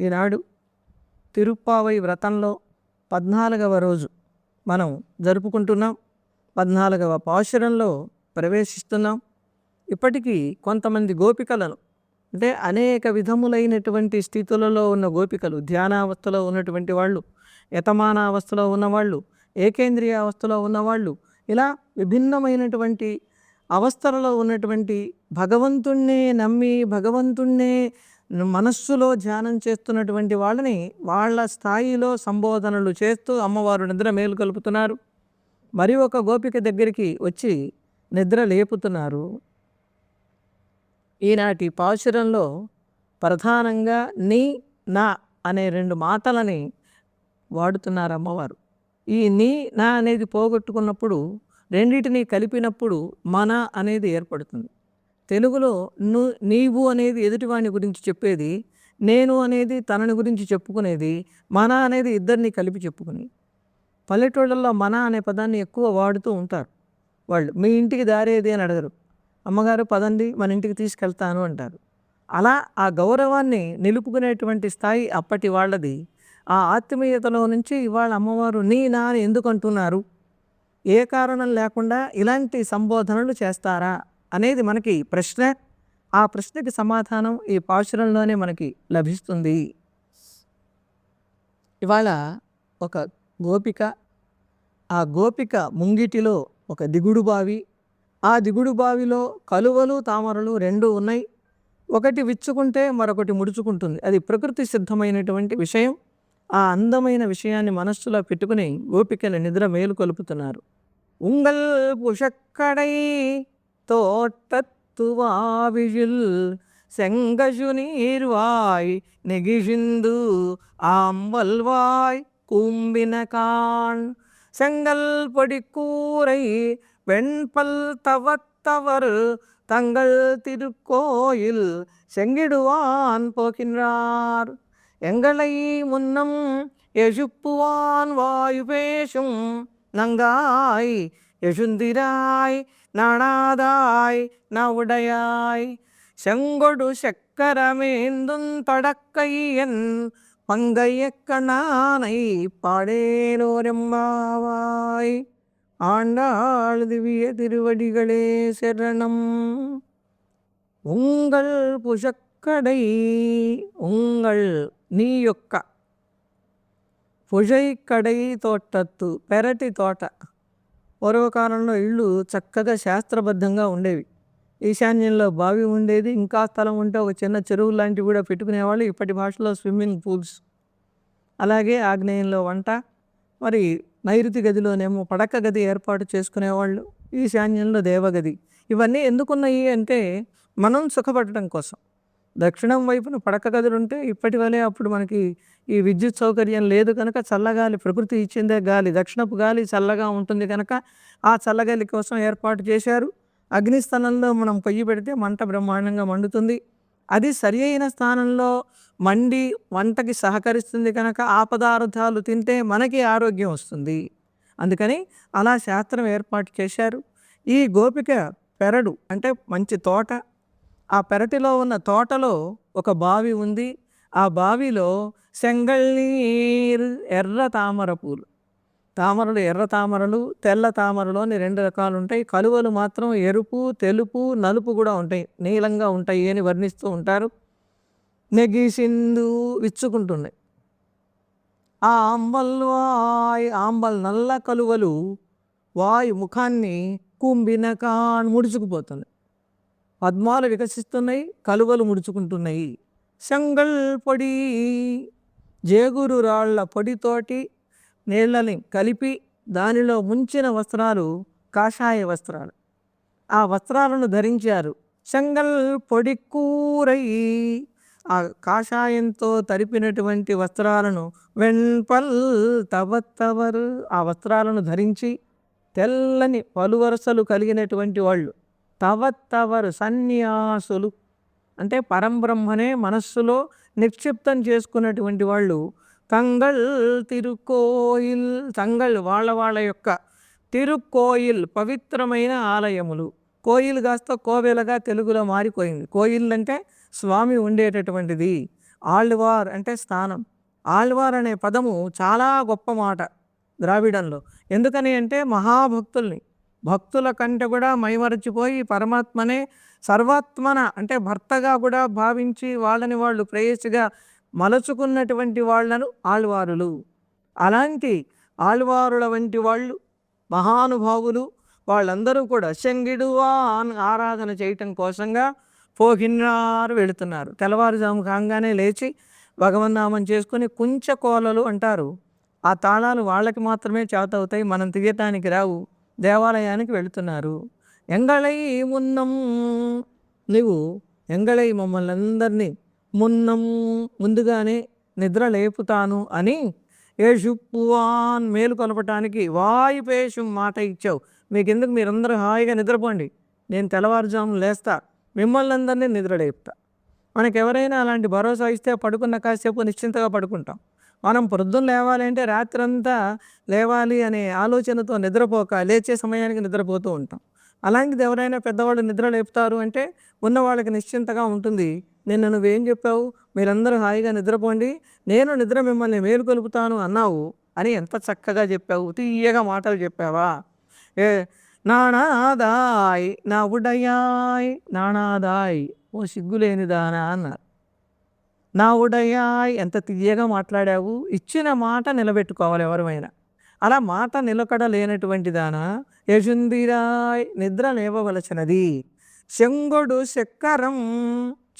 ఈనాడు తిరుప్పావై వ్రతంలో పద్నాలుగవ రోజు మనం జరుపుకుంటున్నాం. పద్నాలుగవ పాశురంలో ప్రవేశిస్తున్నాం. ఇప్పటికీ కొంతమంది గోపికలను అంటే అనేక విధములైనటువంటి స్థితులలో ఉన్న గోపికలు ధ్యానావస్థలో ఉన్నటువంటి వాళ్ళు యతమానావస్థలో ఉన్నవాళ్ళు ఏకేంద్రియ అవస్థలో ఉన్నవాళ్ళు ఇలా విభిన్నమైనటువంటి అవస్థలలో ఉన్నటువంటి భగవంతుణ్ణే నమ్మి భగవంతుణ్ణే మనస్సులో ధ్యానం చేస్తున్నటువంటి వాళ్ళని వాళ్ళ స్థాయిలో సంబోధనలు చేస్తూ అమ్మవారు నిద్ర మేలు కలుపుతున్నారు. మరి ఒక గోపిక దగ్గరికి వచ్చి నిద్ర లేపుతున్నారు. ఈనాటి పాశురంలో ప్రధానంగా నీ నా అనే రెండు మాటలని వాడుతున్నారు అమ్మవారు. ఈ నీ నా అనేది పోగొట్టుకున్నప్పుడు రెండింటినీ కలిపినప్పుడు మన అనేది ఏర్పడుతుంది. తెలుగులో ను నీవు అనేది ఎదుటివాని గురించి చెప్పేది నేను అనేది తనని గురించి చెప్పుకునేది మన అనేది ఇద్దరిని కలిపి చెప్పుకుని. పల్లెటూళ్ళల్లో మన అనే పదాన్ని ఎక్కువ వాడుతూ ఉంటారు వాళ్ళు. మీ ఇంటికి దారేది అని అడగరు. అమ్మగారు పదండి మన ఇంటికి తీసుకెళ్తాను అంటారు. అలా ఆ గౌరవాన్ని నిలుపుకునేటువంటి స్థాయి అప్పటి వాళ్ళది. ఆ ఆత్మీయతలో నుంచి ఇవాళ అమ్మవారు నీ నా అని ఎందుకు అంటున్నారు? ఏ కారణం లేకుండా ఇలాంటి సంబోధనలు చేస్తారా? అనేది మనకి ప్రశ్న. ఆ ప్రశ్నకి సమాధానం ఈ పాశురంలోనే మనకి లభిస్తుంది. ఇవాళ ఒక గోపిక ఆ గోపిక ముంగిటిలో ఒక దిగుడు బావి ఆ దిగుడు బావిలో కలువలు తామరలు రెండు ఉన్నాయి. ఒకటి విచ్చుకుంటే మరొకటి ముడుచుకుంటుంది. అది ప్రకృతి సిద్ధమైనటువంటి విషయం. ఆ అందమైన విషయాన్ని మనస్సులో పెట్టుకుని గోపికల నిద్ర మేలు కొలుపుతున్నారు. ఉంగల్ పుషక్కడై தோட்டத்துவாவிழில் செங்கசு நீர்வாய் நெகிழிந்து ஆம்பல்வாய் கூம்பினகான். செங்கல் படிக்கூரை வெண்பல் தவத்தவர் தங்கள் திருக்கோயில் செங்கிடுவான் போகின்றார். எங்களை முன்னம் எசுப்புவான் வாயு பேசும் நங்காய் யசுந்திராய் நாணாதாய் நவுடையாய். செங்கொடு சக்கரமேந்தும் தொடக்கையன் பங்கையக்கணானை பாடேலோரெம்பாவாய் ஆண்டாள் திவ்ய திருவடிகளே சரணம். உங்கள் புஷக்கடை உங்கள் நீயொக்க. புஷைக்கடை தோட்டத்து பெரட்டி தோட்ட. పూర్వకాలంలో ఇళ్ళు చక్కగా శాస్త్రబద్ధంగా ఉండేవి. ఈశాన్యంలో బావి ఉండేది ఇంకా స్థలం ఉంటే ఒక చిన్న చెరువు లాంటివి కూడా పెట్టుకునేవాళ్ళు ఇప్పటి భాషలో స్విమ్మింగ్ పూల్స్. అలాగే ఆగ్నేయంలో వంట మరి నైరుతి గదిలోనేమో పడక గది ఏర్పాటు చేసుకునేవాళ్ళు ఈశాన్యంలో దేవగది. ఇవన్నీ ఎందుకున్నాయి అంటే మనం సుఖపడటం కోసం. దక్షిణం వైపున పడక గదులుంటే ఇప్పటి వలె అప్పుడు మనకి ఈ విద్యుత్ సౌకర్యం లేదు కనుక చల్లగాలి ప్రకృతి ఇచ్చిందే గాలి. దక్షిణపు గాలి చల్లగా ఉంటుంది కనుక ఆ చల్లగాలి కోసం ఏర్పాటు చేశారు. అగ్నిస్థానంలో మనం పొయ్యి పెడితే మంట బ్రహ్మాండంగా మండుతుంది. అది సరి అయిన స్థానంలో మండి వంటకి సహకరిస్తుంది కనుక ఆ పదార్థాలు తింటే మనకి ఆరోగ్యం వస్తుంది. అందుకని అలా శాస్త్రం ఏర్పాటు చేశారు. ఈ గోపిక పెరడు అంటే మంచి తోట ఆ పెరటిలో ఉన్న తోటలో ఒక బావి ఉంది. ఆ బావిలో సెంగళ్ళీరు ఎర్ర తామర పూలు. తామరలు ఎర్ర తామరలు తెల్ల తామరలు అని రెండు రకాలు ఉంటాయి. కలువలు మాత్రం ఎరుపు తెలుపు నలుపు కూడా ఉంటాయి. నీలంగా ఉంటాయి అని వర్ణిస్తూ ఉంటారు. నెగిసిందు విచ్చుకుంటున్నాయి. ఆ అంబల్ వాయ్ ఆంబల్ నల్ల కలువలు వాయు ముఖాన్ని కుంభినకాన్ ముడుచుకుపోతుంది పద్మాలు వికసిస్తున్నాయి కలువలు ముడుచుకుంటున్నాయి. శంగల్ పొడి జేగురు రాళ్ళ పొడితోటి నీళ్ళని కలిపి దానిలో ముంచిన వస్త్రాలు కాషాయ వస్త్రాలు. ఆ వస్త్రాలను ధరించారు. శంగల్ పొడి కూరై ఆ కాషాయంతో తరిపినటువంటి వస్త్రాలను వెన్పల్ తవత్తవరు ఆ వస్త్రాలను ధరించి తెల్లని పలువరసలు కలిగినటువంటి వాళ్ళు. తవత్తవరు సన్యాసులు. అంటే పరంబ్రహ్మనే మనస్సులో నిక్షిప్తం చేసుకున్నటువంటి వాళ్ళు తంగల్ తిరుకోయిల్ తంగల్ వాళ్ళ వాళ్ళ యొక్క తిరుకోయిల్ పవిత్రమైన ఆలయములు. కోయిల్ కాస్త కోవెలగా తెలుగులో మారిపోయింది. కోయిల్ అంటే స్వామి ఉండేటటువంటిది. ఆళ్వార్ అంటే స్థానం. ఆళ్వార్ అనే పదము చాలా గొప్ప మాట ద్రావిడంలో. ఎందుకని అంటే మహాభక్తుల్ని. భక్తుల కంటే కూడా మైమరచిపోయి పరమాత్మనే సర్వాత్మన అంటే భర్తగా కూడా భావించి వాళ్ళని వాళ్ళు ప్రేయస్గా మలచుకున్నటువంటి వాళ్ళను ఆళ్వారులు. అలాంటి ఆళ్వారుల వంటి వాళ్ళు మహానుభావులు వాళ్ళందరూ కూడా శంగిడువా అని ఆరాధన చేయటం కోసంగా పోగిన్నారు వెళుతున్నారు. తెల్లవారుజాము కాగానే లేచి భగవన్నామం చేసుకుని కుంచకోలలు అంటారు. ఆ తాళాలు వాళ్ళకి మాత్రమే చేతవుతాయి మనం తీయటానికి రావు. దేవాలయానికి వెళుతున్నారు. ఎంగళై మున్నం నువ్వు ఎంగళై మమ్మల్ని అందరినీ మున్నం ముందుగానే నిద్ర లేపుతాను అని ఏషుప్పువాన్ మేలు కొలపటానికి వాయుపేషు మాట ఇచ్చావు. మీకెందుకు? మీరందరూ హాయిగా నిద్రపోండి. నేను తెల్లవారుజాము లేస్తా. మిమ్మల్ని అందరినీ నిద్ర లేపుతా మనకెవరైనా అలాంటి భరోసా ఇస్తే పడుకున్న కాసేపు నిశ్చింతగా పడుకుంటాం. మనం పొద్దున్న లేవాలి అంటే రాత్రంతా లేవాలి అనే ఆలోచనతో నిద్రపోక లేచే సమయానికి నిద్రపోతూ ఉంటాం. అలాంటిది ఎవరైనా పెద్దవాళ్ళు నిద్ర లేపుతారు అంటే ఉన్న వాళ్ళకి నిశ్చింతగా ఉంటుంది నిన్న నువ్వేం చెప్పావు? మీరందరూ హాయిగా నిద్రపోండి. నేను నిద్ర మిమ్మల్ని మేలుకొలుపుతాను అన్నావు అని ఎంత చక్కగా చెప్పావు తీయగా మాటలు చెప్పావా? ఏ నాణాదాయ్ నా ఉడయాయ్ నాణాదాయ్ ఓ సిగ్గులేనిదానా అన్నారు. నా ఉడయాయ్ ఎంత తీయగా మాట్లాడావు? ఇచ్చిన మాట నిలబెట్టుకోవాలి ఎవరిమైనా అలా మాట నిలకడ లేనటువంటి దాన యజుందిరాయ్ నిద్ర లేవవలసినది. శంగుడు శక్కరం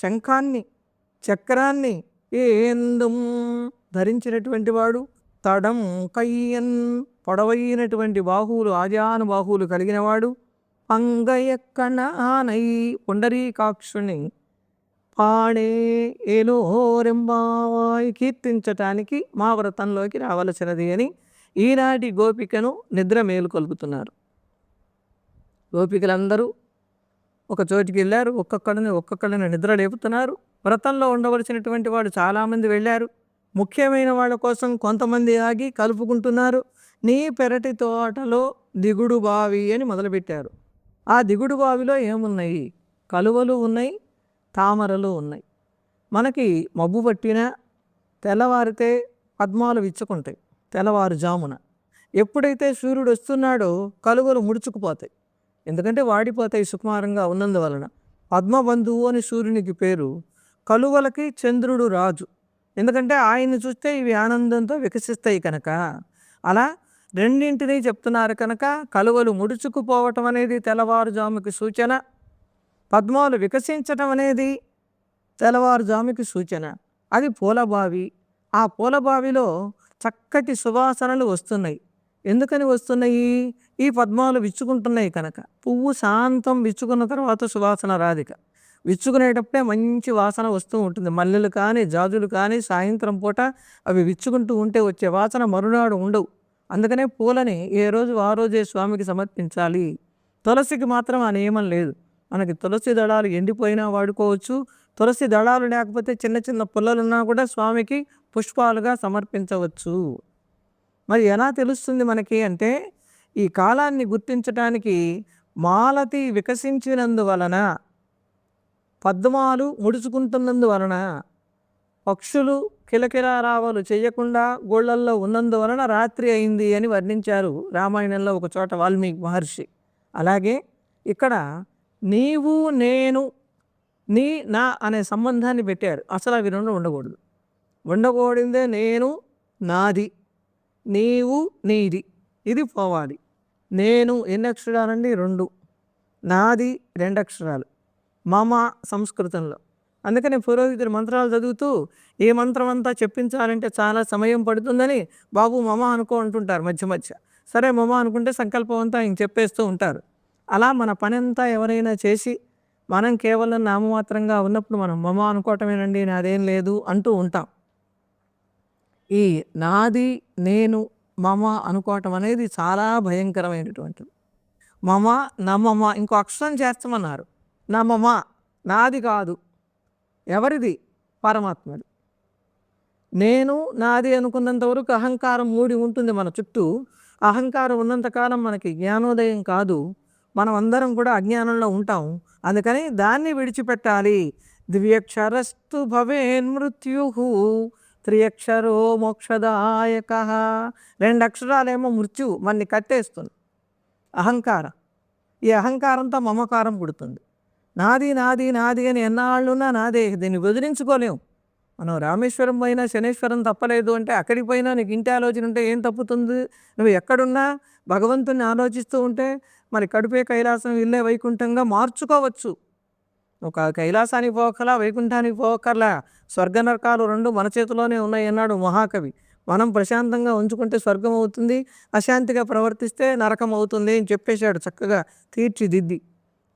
శంఖాన్ని చక్రాన్ని ఏందుం ధరించినటువంటి వాడు? తడం కయ్యన్ పొడవైనటువంటి బాహువులు ఆజాను బాహువులు కలిగినవాడు పంగయక్కణానై పుండరీకాక్షుని పాడే హోరెంబావాయి కీర్తించటానికి మా వ్రతంలోకి రావలసినది అని ఈనాటి గోపికను నిద్ర మేలుకొల్పుతున్నారు. గోపికలందరూ ఒక చోటికి వెళ్ళారు ఒక్కొక్కడిని ఒక్కొక్కడిని నిద్ర లేపుతున్నారు. వ్రతంలో ఉండవలసినటువంటి వాడు చాలామంది వెళ్ళారు. ముఖ్యమైన వాళ్ళ కోసం కొంతమంది ఆగి కలుపుకుంటున్నారు. నీ పెరటి తోటలో దిగుడు బావి అని మొదలుపెట్టారు. ఆ దిగుడు బావిలో ఏమున్నాయి? కలువలు ఉన్నాయి తామరలు ఉన్నాయి. మనకి మబ్బు పట్టినా తెల్లవారితే పద్మాలు విచ్చుకుంటాయి తెల్లవారుజామున. ఎప్పుడైతే సూర్యుడు వస్తున్నాడో కలువలు ముడుచుకుపోతాయి. ఎందుకంటే వాడిపోతాయి సుకుమారంగా ఉన్నందువలన. పద్మబంధువు అని సూర్యునికి పేరు కలువలకి చంద్రుడు రాజు. ఎందుకంటే ఆయన్ని చూస్తే ఇవి ఆనందంతో వికసిస్తాయి కనుక. అలా రెండింటినీ చెప్తున్నారు కనుక కలువలు ముడుచుకుపోవటం అనేది తెల్లవారుజాముకి సూచన. పద్మాలు వికసించటం అనేది తెల్లవారుజాముకి సూచన. అది పూలబావి. ఆ పూలబావిలో చక్కటి సువాసనలు వస్తున్నాయి. ఎందుకని వస్తున్నాయి? ఈ పద్మాలు విచ్చుకుంటున్నాయి కనుక. పువ్వు శాంతం విచ్చుకున్న తర్వాత సువాసన రాధిక విచ్చుకునేటప్పుడే మంచి వాసన వస్తూ ఉంటుంది. మల్లెలు కానీ జాజులు కానీ సాయంత్రం పూట అవి విచ్చుకుంటూ ఉంటే వచ్చే వాసన మరునాడు ఉండవు. అందుకనే పూలని ఏ రోజు ఆ రోజే స్వామికి సమర్పించాలి. తులసికి మాత్రం ఆ నియమం లేదు. మనకి తులసి దళాలు ఎండిపోయినా వాడుకోవచ్చు. తులసి దళాలు లేకపోతే చిన్న చిన్న పుల్లలున్నా కూడా స్వామికి పుష్పాలుగా సమర్పించవచ్చు. మరి ఎలా తెలుస్తుంది మనకి అంటే ఈ కాలాన్ని గుర్తించటానికి మాలతి వికసించినందువలన పద్మాలు ముడుచుకుంటున్నందువలన పక్షులు కిలకిలారావాలు చేయకుండా గోళ్ళల్లో ఉన్నందువలన రాత్రి అయింది అని వర్ణించారు రామాయణంలో ఒక చోట వాల్మీకి మహర్షి. అలాగే ఇక్కడ నీవు నేను నీ నా అనే సంబంధాన్ని పెట్టారు. అసలు అవి రెండు ఉండకూడదు. ఉండకూడదే నేను నాది. నీవు నీది. ఇది పోవాలి. నేను ఎన్ని అక్షరాలండి? రెండు. నాది రెండు అక్షరాలు. మమ సంస్కృతంలో. అందుకని పురోహితుడు మంత్రాలు చదువుతూ ఏ మంత్రం అంతా చెప్పించాలంటే చాలా సమయం పడుతుందని బాబు మమ అనుకో అంటుంటారు మధ్య మధ్య. సరే మమ అనుకుంటే సంకల్పం అంతా ఇంక చెప్పేస్తూ ఉంటారు. అలా మన పని అంతా ఎవరైనా చేసి మనం కేవలం నామమాత్రంగా ఉన్నప్పుడు మనం మమ అనుకోవటమేనండి నాదేం లేదు అంటూ ఉంటాం. ఈ నాది నేను మమ అనుకోవటం అనేది చాలా భయంకరమైనటువంటిది. మమ నమమ ఇంకో అక్షరం చేస్తామన్నారు నమమ నాది కాదు. ఎవరిది? పరమాత్మది. నేను నాది అనుకున్నంతవరకు అహంకారం మూడి ఉంటుంది మన చుట్టూ. అహంకారం ఉన్నంతకాలం మనకి జ్ఞానోదయం కాదు. మనం అందరం కూడా అజ్ఞానంలో ఉంటాం. అందుకని దాన్ని విడిచిపెట్టాలి. ద్వియక్షరస్తు భవేన్ మృత్యు త్రియక్షరో మోక్షదాయక. రెండు అక్షరాలేమో మృత్యు మన్ని కట్టేస్తుంది. అహంకారం. ఈ అహంకారంతో మమకారం పుడుతుంది. నాది నాది నాది అని ఎన్నాళ్ళున్నా నాదే దీన్ని వదిలించుకోలేము మనం రామేశ్వరం పోయినా శనేశ్వరం తప్పలేదు అంటే అక్కడికి పోయినా నీకు ఇంటి ఆలోచన ఉంటే ఏం తప్పుతుంది? నువ్వు ఎక్కడున్నా భగవంతుని ఆలోచిస్తూ ఉంటే మరి కడుపే కైలాసం ఇల్లే వైకుంఠంగా మార్చుకోవచ్చు. ఒక కైలాసానికి పోకలా వైకుంఠానికి పోకర్లా స్వర్గ నరకాలు రెండు మన చేతిలోనే ఉన్నాయి అన్నాడు మహాకవి. మనం ప్రశాంతంగా ఉంచుకుంటే స్వర్గం అవుతుంది అశాంతిగా ప్రవర్తిస్తే నరకం అవుతుంది అని చెప్పేశాడు చక్కగా తీర్చిదిద్ది.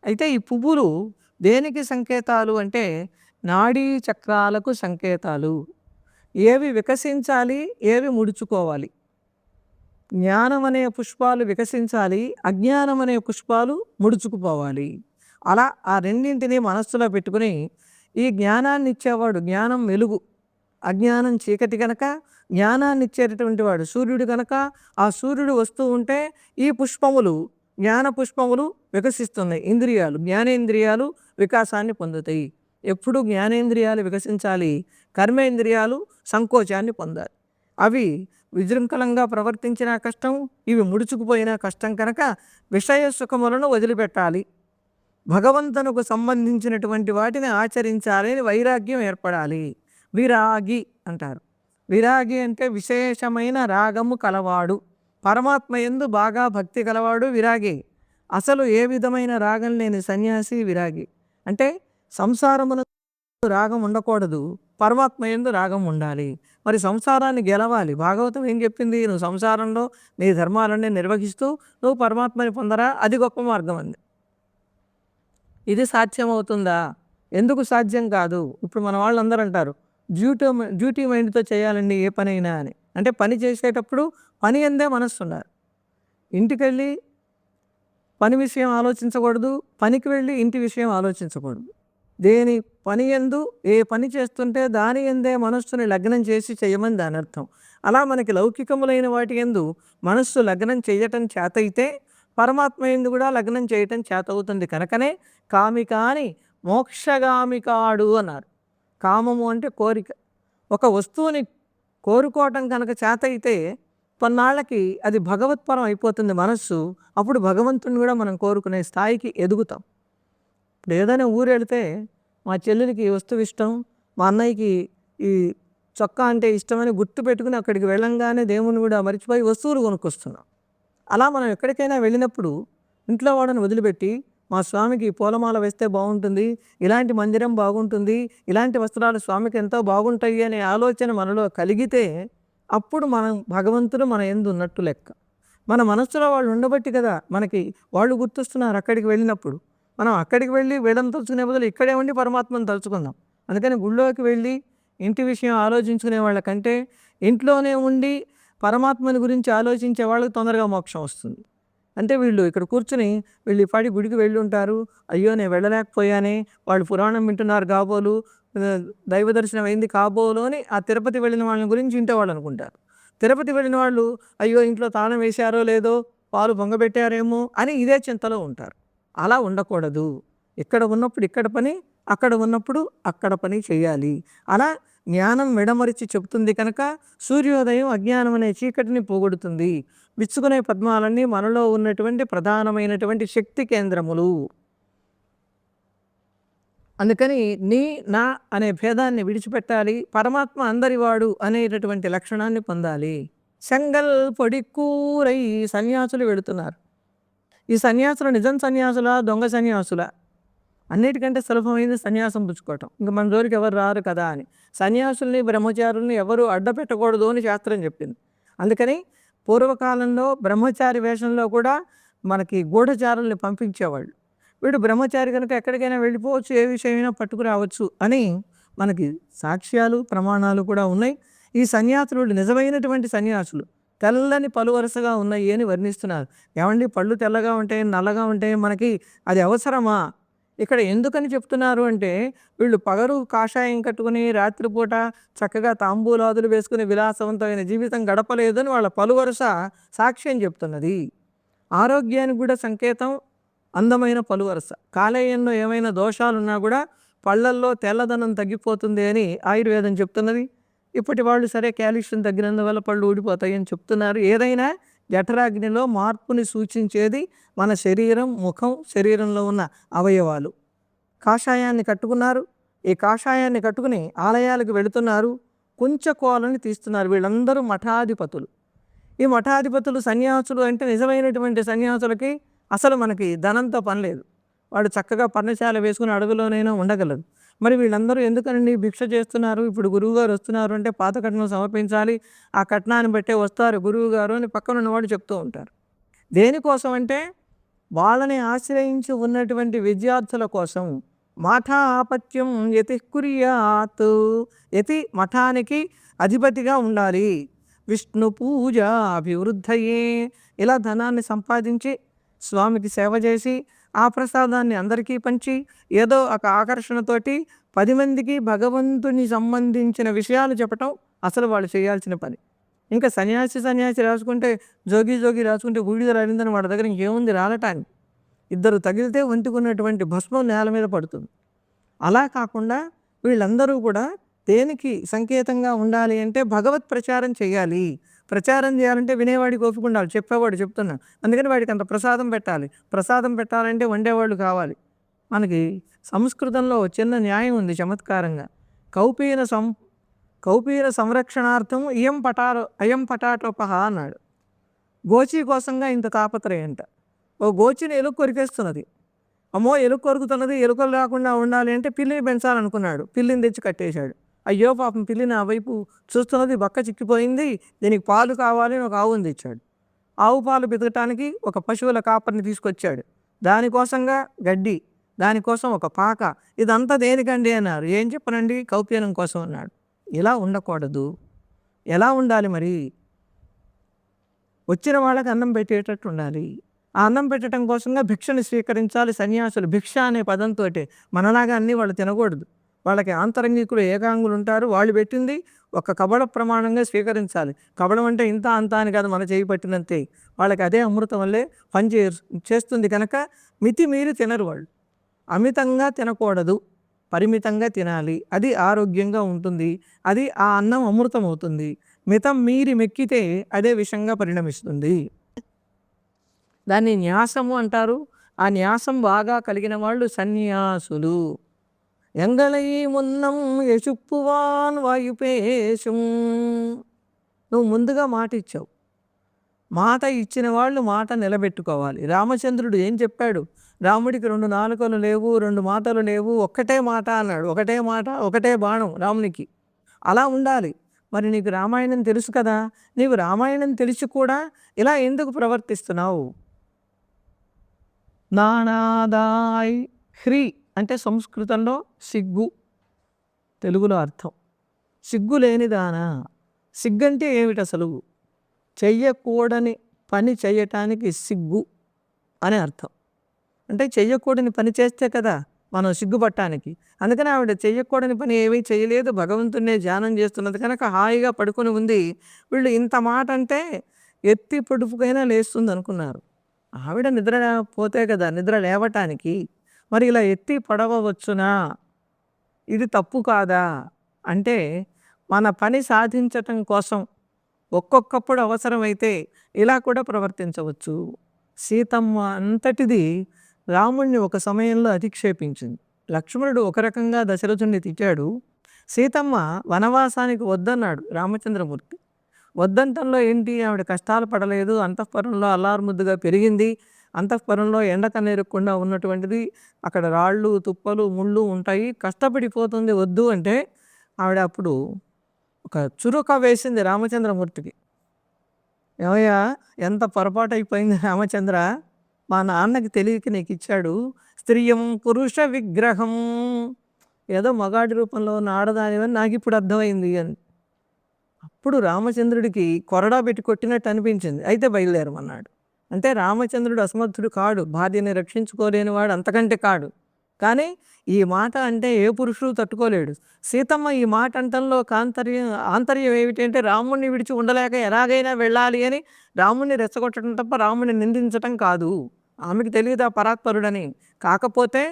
అయితే ఈ పువ్వులు దేనికి సంకేతాలు అంటే నాడీ చక్రాలకు సంకేతాలు. ఏవి వికసించాలి ఏవి ముడుచుకోవాలి? జ్ఞానం అనే పుష్పాలు వికసించాలి అజ్ఞానం అనే పుష్పాలు ముడుచుకుపోవాలి. అలా ఆ రెండింటిని మనస్సులో పెట్టుకుని ఈ జ్ఞానాన్ని ఇచ్చేవాడు జ్ఞానం వెలుగు. అజ్ఞానం చీకటి కనుక జ్ఞానాన్ని ఇచ్చేటటువంటి వాడు సూర్యుడు కనుక ఆ సూర్యుడు వస్తూ ఉంటే ఈ పుష్పములు జ్ఞాన పుష్పములు వికసిస్తున్నాయి. ఇంద్రియాలు జ్ఞానేంద్రియాలు వికాసాన్ని పొందుతాయి. ఎప్పుడు జ్ఞానేంద్రియాలు వికసించాలి కర్మేంద్రియాలు సంకోచాన్ని పొందాలి. అవి విజృంఖలంగా ప్రవర్తించిన కష్టం ఇవి ముడుచుకుపోయిన కష్టం కనుక విషయ సుఖములను వదిలిపెట్టాలి. భగవంతునకు సంబంధించినటువంటి వాటిని ఆచరించాలని వైరాగ్యం ఏర్పడాలి. విరాగి అంటారు. విరాగి అంటే విశేషమైన రాగము కలవాడు. పరమాత్మ ఎందు బాగా భక్తి కలవాడు విరాగి. అసలు ఏ విధమైన రాగం లేని సన్యాసి విరాగి. అంటే సంసారమున రాగం ఉండకూడదు. పరమాత్మ ఎందు రాగం ఉండాలి. మరి సంసారాన్ని గెలవాలి. భాగవతం ఏం చెప్పింది? నువ్వు సంసారంలో నీ ధర్మాలన్నీ నిర్వహిస్తూ నువ్వు పరమాత్మని పొందరా? అది గొప్ప మార్గం అంది. ఇది సాధ్యమవుతుందా? ఎందుకు సాధ్యం కాదు? ఇప్పుడు మన వాళ్ళు అందరూ అంటారు డ్యూటీ డ్యూటీ మైండ్తో చేయాలండి ఏ పనైనా అని. అంటే పని చేసేటప్పుడు పని అందే మనస్సు ఉన్నారు ఇంటికి వెళ్ళి పని విషయం ఆలోచించకూడదు. పనికి వెళ్ళి ఇంటి విషయం ఆలోచించకూడదు. దేని పని ఎందు ఏ పని చేస్తుంటే దాని ఎందే మనస్సుని లగ్నం చేసి చేయమని దాని అర్థం. అలా మనకి లౌకికములైన వాటి ఎందు మనస్సు లగ్నం చేయటం చేత అయితే పరమాత్మ ఎందు కూడా లగ్నం చేయటం చేత అవుతుంది కనుకనే కామికాని మోక్షగామికాడు అన్నారు. కామము అంటే కోరిక. ఒక వస్తువుని కోరుకోవటం కనుక చేత అయితే కొన్నాళ్ళకి అది భగవత్పరం అయిపోతుంది మనస్సు. అప్పుడు భగవంతుని కూడా మనం కోరుకునే స్థాయికి ఎదుగుతాం. ఇప్పుడు ఏదైనా ఊరు వెళితే మా చెల్లెలికి వస్తువు ఇష్టం మా అన్నయ్యకి ఈ చొక్కా అంటే ఇష్టమని గుర్తు పెట్టుకుని అక్కడికి వెళ్ళంగానే దేవుని కూడా మర్చిపోయి వస్తువులు కొనుక్కొస్తున్నాం. అలా మనం ఎక్కడికైనా వెళ్ళినప్పుడు ఇంట్లో వాళ్ళని వదిలిపెట్టి మా స్వామికి పూలమాల వేస్తే బాగుంటుంది ఇలాంటి మందిరం బాగుంటుంది ఇలాంటి వస్త్రాలు స్వామికి ఎంతో బాగుంటాయి అనే ఆలోచన మనలో కలిగితే అప్పుడు మనం భగవంతుడు మన ఎందు ఉన్నట్టు లెక్క. మన మనస్సులో వాళ్ళు ఉండబట్టి కదా మనకి వాళ్ళు గుర్తొస్తున్నారు అక్కడికి వెళ్ళినప్పుడు. మనం అక్కడికి వెళ్ళి వీళ్ళని తలుచుకునే బదులు ఇక్కడే ఉండి పరమాత్మను తలుచుకుందాం. అందుకని గుళ్ళోకి వెళ్ళి ఇంటి విషయం ఆలోచించుకునే వాళ్ళకంటే ఇంట్లోనే ఉండి పరమాత్మని గురించి ఆలోచించే వాళ్ళకి తొందరగా మోక్షం వస్తుంది. అంటే వీళ్ళు ఇక్కడ కూర్చుని వీళ్ళు ఈ గుడికి వెళ్ళి ఉంటారు. అయ్యో నేను వెళ్ళలేకపోయానే. వాళ్ళు పురాణం వింటున్నారు కాబోలు. దైవ దర్శనం అయింది కాబోలు అని ఆ తిరుపతి వెళ్ళిన వాళ్ళని గురించి ఇంటే వాళ్ళు అనుకుంటారు. తిరుపతి వెళ్ళిన వాళ్ళు అయ్యో ఇంట్లో తాళం వేశారో లేదో? పాలు పొంగబెట్టారేమో? అని ఇదే చింతలో ఉంటారు. అలా ఉండకూడదు. ఇక్కడ ఉన్నప్పుడు ఇక్కడ పని అక్కడ ఉన్నప్పుడు అక్కడ పని చేయాలి. అలా జ్ఞానం విడమరిచి చెబుతుంది కనుక సూర్యోదయం అజ్ఞానం అనే చీకటిని పోగొడుతుంది. విచ్చుకునే పద్మాలన్నీ మనలో ఉన్నటువంటి ప్రధానమైనటువంటి శక్తి కేంద్రములు. అందుకని నీ నా అనే భేదాన్ని విడిచిపెట్టాలి. పరమాత్మ అందరివాడు అనేటటువంటి లక్షణాన్ని పొందాలి. సెంగల్ పొడికూరై సన్యాసులు వెళుతున్నారు. ఈ సన్యాసులు నిజం సన్యాసుల దొంగ సన్యాసుల? అన్నిటికంటే సులభమైంది సన్యాసం పుచ్చుకోవటం. ఇంకా మన జోలికి ఎవరు రారు కదా అని. సన్యాసుల్ని బ్రహ్మచారుల్ని ఎవరు అడ్డపెట్టకూడదు అని శాస్త్రం చెప్పింది. అందుకని పూర్వకాలంలో బ్రహ్మచారి వేషంలో కూడా మనకి గూఢచారుల్ని పంపించేవాళ్ళు. వీడు బ్రహ్మచారి కనుక ఎక్కడికైనా వెళ్ళిపోవచ్చు ఏ విషయమైనా పట్టుకురావచ్చు అని మనకి సాక్ష్యాలు ప్రమాణాలు కూడా ఉన్నాయి. ఈ సన్యాసులు నిజమైనటువంటి సన్యాసులు. తెల్లని పలు వరుసగా ఉన్నాయి అని వర్ణిస్తున్నారు. ఏమండి? పళ్ళు తెల్లగా ఉంటాయి నల్లగా ఉంటాయి మనకి అది అవసరమా? ఇక్కడ ఎందుకని చెప్తున్నారు అంటే వీళ్ళు పగరు కాషాయం కట్టుకుని రాత్రిపూట చక్కగా తాంబూలాదులు వేసుకుని విలాసవంతమైన జీవితం గడపలేదని వాళ్ళ పలు వరుస సాక్ష్యం చెప్తున్నది. ఆరోగ్యానికి కూడా సంకేతం అందమైన పలువరస. కాలేయంలో ఏమైనా దోషాలున్నా కూడా పళ్ళల్లో తెల్లదనం తగ్గిపోతుంది అని ఆయుర్వేదం చెప్తున్నది. ఇప్పటి వాళ్ళు సరే కాల్షియం తగ్గినందువల్ల పళ్ళు ఊడిపోతాయని చెప్తున్నారు. ఏదైనా జఠరాగ్నిలో మార్పుని సూచించేది మన శరీరం ముఖం శరీరంలో ఉన్న అవయవాలు. కాషాయాన్ని కట్టుకున్నారు. ఈ కాషాయాన్ని కట్టుకుని ఆలయాలకు వెళుతున్నారు. కుంచకోలని తీస్తున్నారు వీళ్ళందరూ మఠాధిపతులు. ఈ మఠాధిపతులు సన్యాసులు అంటే నిజమైనటువంటి సన్యాసులకి అసలు మనకి ధనంతో పని లేదు. వాడు చక్కగా పర్ణశాల వేసుకుని అడవిలోనైనా ఉండగలదు మరి వీళ్ళందరూ ఎందుకనండి భిక్ష చేస్తున్నారు? ఇప్పుడు గురువుగారు వస్తున్నారు అంటే పాత కట్నం సమర్పించాలి ఆ కట్నాన్ని బట్టే వస్తారు గురువు గారు అని పక్కన ఉన్నవాడు చెప్తూ ఉంటారు. దేనికోసం అంటే వాళ్ళని ఆశ్రయించి ఉన్నటువంటి విద్యార్థుల కోసం మాఠాపత్యం యతి కురియాత్ యతి మఠానికి అధిపతిగా ఉండాలి. విష్ణు పూజ అభివృద్ధయే ఇలా ధనాన్ని సంపాదించి స్వామికి సేవ చేసి ఆ ప్రసాదాన్ని అందరికీ పంచి ఏదో ఒక ఆకర్షణతోటి పది మందికి భగవంతుని సంబంధించిన విషయాలు చెప్పటం అసలు వాళ్ళు చేయాల్సిన పని. ఇంకా సన్యాసి సన్యాసి రాసుకుంటే జోగి జోగి రాసుకుంటే బూడిద రాలిందని వాడి దగ్గర ఇంకేముంది రాలటానికి. ఇద్దరు తగిలితే వంతుకున్నటువంటి భస్మం నేల మీద పడుతుంది. అలా కాకుండా వీళ్ళందరూ కూడా దేనికి సంకేతంగా ఉండాలి అంటే భగవత్ ప్రచారం చేయాలి. ప్రచారం చేయాలంటే వినేవాడికి ఓపిక ఉండాలి. చెప్పేవాడు చెప్తున్నా అందుకని వాడికి అంత ప్రసాదం పెట్టాలి. ప్రసాదం పెట్టాలంటే వండేవాళ్ళు కావాలి. మనకి సంస్కృతంలో చిన్న న్యాయం ఉంది చమత్కారంగా. కౌపీన సం కౌపీన సంరక్షణార్థం ఇయం పటారో అయం పటాటోపహ అన్నాడు. గోచి కోసంగా ఇంత తాపత్రయంట. ఓ గోచిని ఎలుక కొరికేస్తున్నది. అమ్మో ఎలుక కొరుకుతున్నది. ఎలుకలు రాకుండా ఉండాలి అంటే పిల్లిని పెంచాలనుకున్నాడు. పిల్లిని తెచ్చి కట్టేశాడు. అయ్యో పాపం పిల్లి నా వైపు చూస్తున్నది బక్క చిక్కిపోయింది దీనికి పాలు కావాలి అని ఒక ఆవుని తెచ్చాడు ఆవు పాలు పితకటానికి ఒక పశువుల కాపర్ని తీసుకొచ్చాడు. దానికోసంగా గడ్డి దానికోసం ఒక పాక ఇదంతా దేనికండి అన్నారు. ఏం చెప్పనండి? కౌపీనం కోసం అన్నాడు. ఇలా ఉండకూడదు. ఎలా ఉండాలి మరి? వచ్చిన వాళ్ళకి అన్నం పెట్టేటట్టు ఉండాలి. ఆ అన్నం పెట్టడం కోసంగా భిక్షను స్వీకరించాలి సన్యాసులు. భిక్ష అనే పదంతో మనలాగా అన్నీ వాళ్ళు తినకూడదు. వాళ్ళకి ఆంతరంగికులు ఏకాంగులు ఉంటారు. వాళ్ళు పెట్టింది ఒక కబడ ప్రమాణంగా స్వీకరించాలి. కబడం అంటే ఇంత అంత అని కాదు మన చేయి పట్టినంతే. వాళ్ళకి అదే అమృతం వల్లే పని చే చేస్తుంది కనుక మితి మీరు తినరు వాళ్ళు. అమితంగా తినకూడదు. పరిమితంగా తినాలి. అది ఆరోగ్యంగా ఉంటుంది. అది ఆ అన్నం అమృతం అవుతుంది. మితం మీరి మెక్కితే అదే విషంగా పరిణమిస్తుంది. దాన్ని న్యాసము అంటారు. ఆ న్యాసం బాగా కలిగిన వాళ్ళు సన్యాసులు. ఎంగళై మున్నం యశుప్పువాన్ వాయుపేశం. నువ్వు ముందుగా మాట ఇచ్చావు. మాట ఇచ్చిన వాళ్ళు మాట నిలబెట్టుకోవాలి. రామచంద్రుడు ఏం చెప్పాడు? రాముడికి రెండు నాలుకలు లేవు రెండు మాటలు లేవు ఒక్కటే మాట అన్నాడు. ఒకటే మాట ఒకటే బాణం రామునికి. అలా ఉండాలి. మరి నీకు రామాయణం తెలుసు కదా? నీవు రామాయణం తెలిసి కూడా ఇలా ఎందుకు ప్రవర్తిస్తున్నావు? నానాదాయ్ హ్రీ అంటే సంస్కృతంలో సిగ్గు తెలుగులో అర్థం. సిగ్గు లేనిదానా? సిగ్గంటే ఏమిటి అసలు? చెయ్యకూడని పని చేయటానికి సిగ్గు అని అర్థం. అంటే చెయ్యకూడని పని చేస్తే కదా మనం సిగ్గుపట్టడానికి అందుకని ఆవిడ చెయ్యకూడని పని ఏమీ చేయలేదు భగవంతునే ధ్యానం చేస్తున్నది కనుక హాయిగా పడుకొని ఉంది. వీళ్ళు ఇంత మాట అంటే ఎత్తి పొడుపుకైనా లేస్తుంది అనుకున్నారు. ఆవిడ నిద్ర పోతే కదా నిద్ర లేవటానికి మరి ఇలా ఎత్తి పడవచ్చునా ఇది తప్పు కాదా? అంటే మన పని సాధించటం కోసం ఒక్కొక్కప్పుడు అవసరమైతే ఇలా కూడా ప్రవర్తించవచ్చు. సీతమ్మ అంతటిది రాముణ్ణి ఒక సమయంలో అధిక్షేపించింది. లక్ష్మణుడు ఒక రకంగా దశరథుణ్ణి తిట్టాడు. సీతమ్మ వనవాసానికి వద్దన్నాడు రామచంద్రమూర్తి. వద్దంతంలో ఏంటి? ఆవిడ కష్టాలు పడలేదు అంతఃపురంలో అల్లారుముద్దుగా పెరిగింది. అంతఃపురంలో ఎండ కనేరుకుండా ఉన్నటువంటిది అక్కడ రాళ్ళు తుప్పలు ముళ్ళు ఉంటాయి. కష్టపడిపోతుంది వద్దు అంటే ఆవిడ అప్పుడు ఒక చురుక వేసింది రామచంద్రమూర్తికి. ఏమయ్యా ఎంత పొరపాటు అయిపోయింది రామచంద్ర? మా నాన్నకి తెలియక నీకు ఇచ్చాడు స్త్రీయం పురుష విగ్రహం. ఏదో మగాడి రూపంలో ఉన్న ఆడదానివని నాకు ఇప్పుడు అర్థమైంది అని. అప్పుడు రామచంద్రుడికి కొరడా పెట్టి కొట్టినట్టు అనిపించింది. అయితే బయలుదేరమన్నాడు. అంటే రామచంద్రుడు అసమర్థుడు కాడు. భార్యని రక్షించుకోలేని వాడు అంతకంటే కాడు. కానీ ఈ మాట అంటే ఏ పురుషుడు తట్టుకోలేడు. సీతమ్మ ఈ మాట అంటంలో కాంతర్యం ఆంతర్యం ఏమిటంటే రాముణ్ణి విడిచి ఉండలేక ఎలాగైనా వెళ్ళాలి అని రాముణ్ణి రెచ్చగొట్టడం తప్ప రాముణ్ణి నిందించటం కాదు. ఆమెకు తెలియదు ఆ పరాత్పరుడని కాకపోతే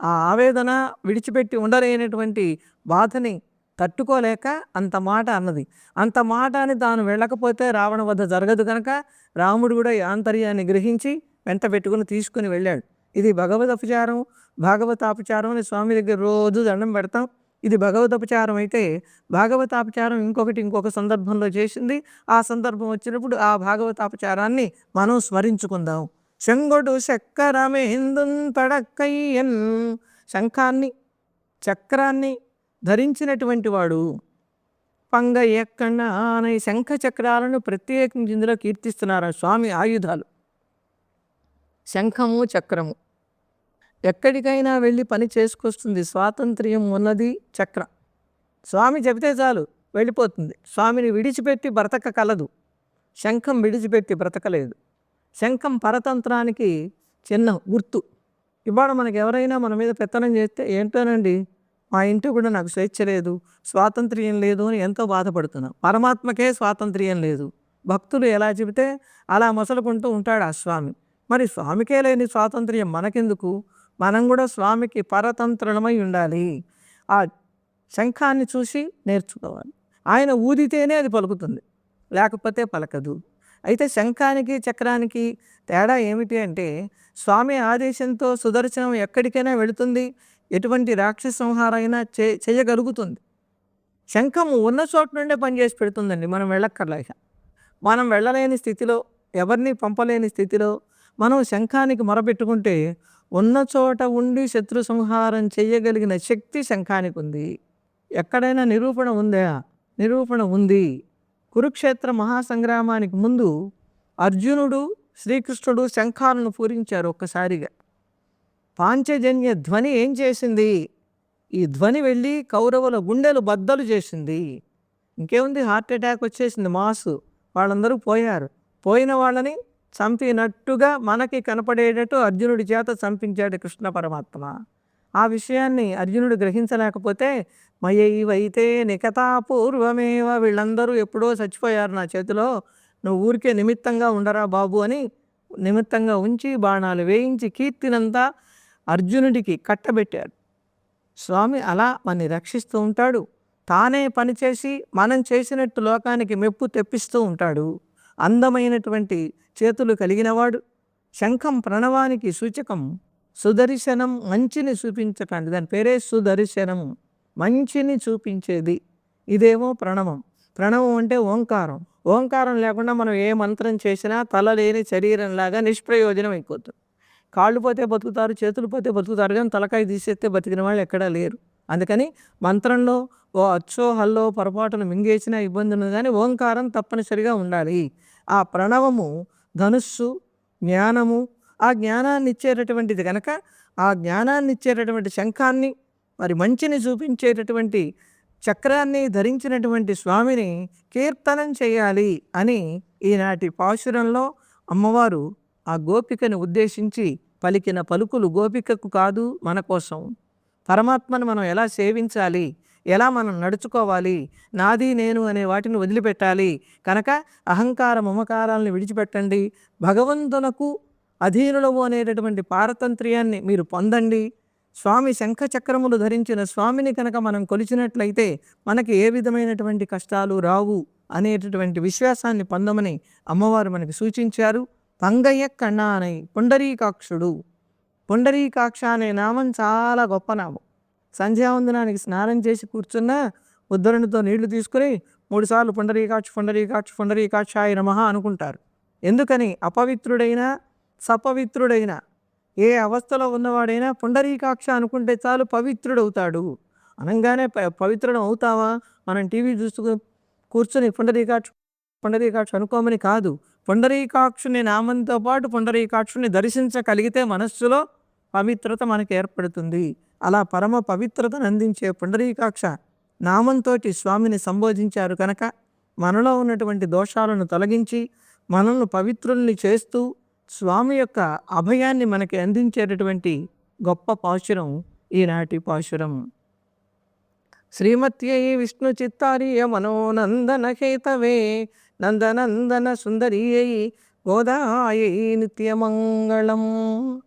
ఆ ఆవేదన విడిచిపెట్టి ఉండలేనటువంటి బాధని తట్టుకోలేక అంత మాట అన్నది. అంత మాట అని తాను వెళ్ళకపోతే రావణ వద్ద జరగదు కనుక రాముడు కూడా ఈ ఆంతర్యాన్ని గ్రహించి వెంట పెట్టుకుని తీసుకుని వెళ్ళాడు. ఇది భగవద్ అపచారం భాగవతాపచారం అని స్వామి దగ్గర రోజు దండం పెడతాం. ఇది భగవదపచారం అయితే భాగవతాపచారం ఇంకొకటి ఇంకొక సందర్భంలో చేసింది. ఆ సందర్భం వచ్చినప్పుడు ఆ భాగవతాపచారాన్ని మనం స్మరించుకుందాం. శంగుడు చక్కరమేందున్ పడక్కయ్యన్ శంఖాన్ని చక్రాన్ని ధరించినటువంటి వాడు పంగ ఎక్కన అనే శంఖ చక్రాలను ప్రత్యేకించి ఇందులో కీర్తిస్తున్నారు స్వామి ఆయుధాలు? శంఖము చక్రము. ఎక్కడికైనా వెళ్ళి పని చేసుకొస్తుంది. స్వాతంత్ర్యం ఉన్నది చక్రం. స్వామి చెబితే చాలు వెళ్ళిపోతుంది. స్వామిని విడిచిపెట్టి బ్రతక కలదు. శంఖం విడిచిపెట్టి బ్రతకలేదు. శంఖం పరతంత్రానికి చిన్న గుర్తు. ఇవాళ మనకు ఎవరైనా మన మీద పెత్తనం చేస్తే ఏంటోనండి? మా ఇంటి కూడా నాకు స్వేచ్ఛ లేదు స్వాతంత్ర్యం లేదు అని ఎంతో బాధపడుతున్నాం. పరమాత్మకే స్వాతంత్ర్యం లేదు. భక్తులు ఎలా చెబితే అలా మొసలుకుంటూ ఉంటాడు ఆ స్వామి. మరి స్వామికే లేని స్వాతంత్ర్యం మనకెందుకు? మనం కూడా స్వామికి పరతంత్రమై ఉండాలి. ఆ శంఖాన్ని చూసి నేర్చుకోవాలి. ఆయన ఊదితేనే అది పలుకుతుంది లేకపోతే పలకదు. అయితే శంఖానికి చక్రానికి తేడా ఏమిటి అంటే స్వామి ఆదేశంతో సుదర్శనం ఎక్కడికైనా వెళుతుంది ఎటువంటి రాక్షస సంహారైనా చే చేయగలుగుతుంది. శంఖము ఉన్న చోట నుండే పనిచేసి పెడుతుందండి. మనం వెళ్ళక్కర్లేక మనం వెళ్ళలేని స్థితిలో ఎవరిని పంపలేని స్థితిలో మనం శంఖానికి మొరపెట్టుకుంటే ఉన్న చోట ఉండి శత్రు సంహారం చేయగలిగిన శక్తి శంఖానికి ఉంది. ఎక్కడైనా నిరూపణ ఉందా? నిరూపణ ఉంది. కురుక్షేత్ర మహాసంగ్రామానికి ముందు అర్జునుడు శ్రీకృష్ణుడు శంఖాలను పూరించారు ఒక్కసారిగా. పాంచజన్య ధ్వని ఏం చేసింది? ఈ ధ్వని వెళ్ళి కౌరవుల గుండెలు బద్దలు చేసింది. ఇంకేముంది? హార్ట్ అటాక్ వచ్చేసింది మాసు. వాళ్ళందరూ పోయారు. పోయిన వాళ్ళని చంపినట్టుగా మనకి కనపడేటట్టు అర్జునుడి చేత చంపించాడు కృష్ణ పరమాత్మ. ఆ విషయాన్ని అర్జునుడు గ్రహించలేకపోతే మయైవైతే నికతాపూర్వమేవ వీళ్ళందరూ ఎప్పుడో చచ్చిపోయారు నా చేతిలో. నువ్వు ఊరికే నిమిత్తంగా ఉండరా బాబు అని నిమిత్తంగా ఉంచి బాణాలు వేయించి కీర్తినంతా అర్జునుడికి కట్టబెట్టాడు. స్వామి అలా మనని రక్షిస్తూ ఉంటాడు. తానే పనిచేసి మనం చేసినట్టు లోకానికి మెప్పు తెప్పిస్తూ ఉంటాడు. అందమైనటువంటి చేతులు కలిగినవాడు. శంఖం ప్రణవానికి సూచకం. సుదర్శనం మంచిని చూపించకండి దాని పేరే సుదర్శనం. మంచిని చూపించేది. ఇదేమో ప్రణవం. ప్రణవం అంటే ఓంకారం. ఓంకారం లేకుండా మనం ఏ మంత్రం చేసినా తల లేని శరీరంలాగా నిష్ప్రయోజనం అయిపోతుంది. కాళ్ళు పోతే బతుకుతారు చేతులు పోతే బతుకుతారు కానీ తలకాయ తీసేస్తే బతికిన వాళ్ళు ఎక్కడా లేరు. అందుకని మంత్రంలో ఓ అచ్చో హల్లో పొరపాటును మింగేసిన ఇబ్బంది ఉన్నది కానీ ఓంకారం తప్పనిసరిగా ఉండాలి. ఆ ప్రణవము ధనుస్సు జ్ఞానము ఆ జ్ఞానాన్ని ఇచ్చేటటువంటిది కనుక ఆ జ్ఞానాన్ని ఇచ్చేటటువంటి శంఖాన్ని మరి మంచిని చూపించేటటువంటి చక్రాన్ని ధరించినటువంటి స్వామిని కీర్తనం చేయాలి అని ఈనాటి పాశురంలో అమ్మవారు ఆ గోపికను ఉద్దేశించి పలికిన పలుకులు గోపికకు కాదు మన కోసం. పరమాత్మను మనం ఎలా సేవించాలి? ఎలా మనం నడుచుకోవాలి? నాది నేను అనే వాటిని వదిలిపెట్టాలి. కనుక అహంకార మమకారాలను విడిచిపెట్టండి. భగవంతునకు అధీనులవు అనేటటువంటి పారతంత్ర్యాన్ని మీరు పొందండి. స్వామి శంఖ చక్రములు ధరించిన స్వామిని కనుక మనం కొలిచినట్లయితే మనకి ఏ విధమైనటువంటి కష్టాలు రావు అనేటటువంటి విశ్వాసాన్ని పొందమని అమ్మవారు మనకి సూచించారు. పంగయ్య కన్నానై పుండరీకాక్షుడు పుండరీకాక్ష అనే నామం చాలా గొప్ప నామం. సంధ్యావందనానికి స్నానం చేసి కూర్చున్న ఉద్ధరణితో నీళ్ళు తీసుకుని మూడుసార్లు పుండరీకాక్ష పుండరీకాక్ష పుండరీకాక్షాయ మహా అనుకుంటారు. ఎందుకని? అపవిత్రుడైనా సపవిత్రుడైనా ఏ అవస్థలో ఉన్నవాడైనా పుండరీకాక్ష అనుకుంటే చాలు పవిత్రుడవుతాడు. అనగానే ప- పవిత్రుడం అవుతావా? మనం టీవీ చూస్తూ కూర్చొని పుండరీకాక్ష పుండరీకాక్ష అనుకోమని కాదు. పుండరీకాక్షుని నామంతో పాటు పుండరీకాక్షుని దర్శించగలిగితే మనస్సులో పవిత్రత మనకు ఏర్పడుతుంది. అలా పరమ పవిత్రతను అందించే పుండరీకాక్ష నామంతో స్వామిని సంబోధించారు కనుక మనలో ఉన్నటువంటి దోషాలను తొలగించి మనల్ని పవిత్రుల్ని చేస్తూ స్వామి యొక్క అభయాన్ని మనకి అందించేటటువంటి గొప్ప పాశురం ఈనాటి పాశురం. శ్రీమత్యై విష్ణు చిత్తారియ మనోనందన హేతవే நந்தநந்தன சுந்தரியை கோதாயை நித்தியமங்கலம்.